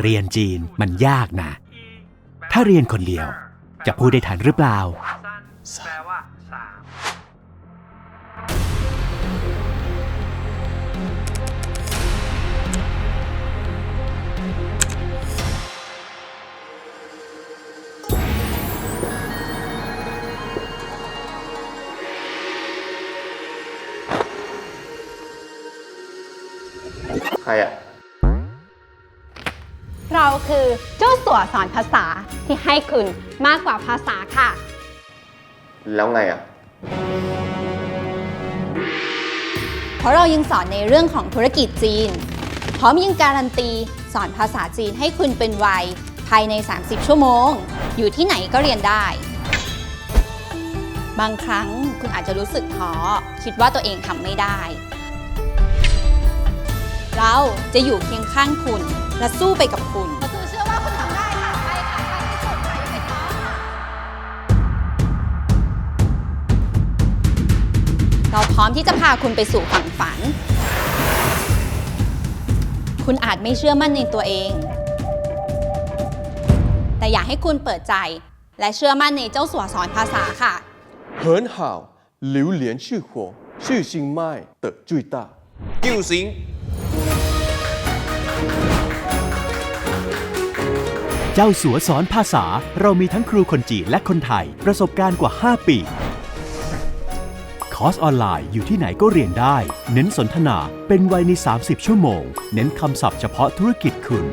เรียนจีนมันยากนะ ถ้าเรียนคนเดียวจะพูดได้ทันหรือเปล่า ใครอะเราคือเจ้าสัวสอนภาษาที่ให้คุณมากกว่าภาษาค่ะ แล้วไงอะเพราะเรายังสอนในเรื่องของธุรกิจจีน พร้อมยังการันตีสอนภาษาจีนให้คุณเป็นไวยภายใน 30 ชั่วโมง อยู่ที่ไหนก็เรียนได้ บางครั้งคุณอาจจะรู้สึกท้อคิดว่าตัวเองทำไม่ได้ เราจะอยู่เคียงข้างคุณ และสู้ไปกับคุณเราเชื่อว่าคุณทำได้ค่ะ ไปค่ะไปที่สุดไข่ไปท้อค่ะ เราพร้อมที่จะพาคุณไปสู่ฝั่งฝัน คุณอาจไม่เชื่อมั่นในตัวเอง แต่อยากให้คุณเปิดใจ และเชื่อมั่นในเจ้าสัวสอนภาษาค่ะ เหินห่าวหลิวเหลียนชื่อโขวชื่อชิงไม่เต๋อจุยต้ากิ้วสิง เจ้าสัวสอนภาษา เรามีทั้งครูคนจีนและคนไทย ประสบการณ์กว่า 5 ปี คอร์สออนไลน์อยู่ที่ไหนก็เรียนได้ เน้นสนทนาเป็นวัยใน 30 ชั่วโมง เน้นคำศัพท์เฉพาะธุรกิจคุณ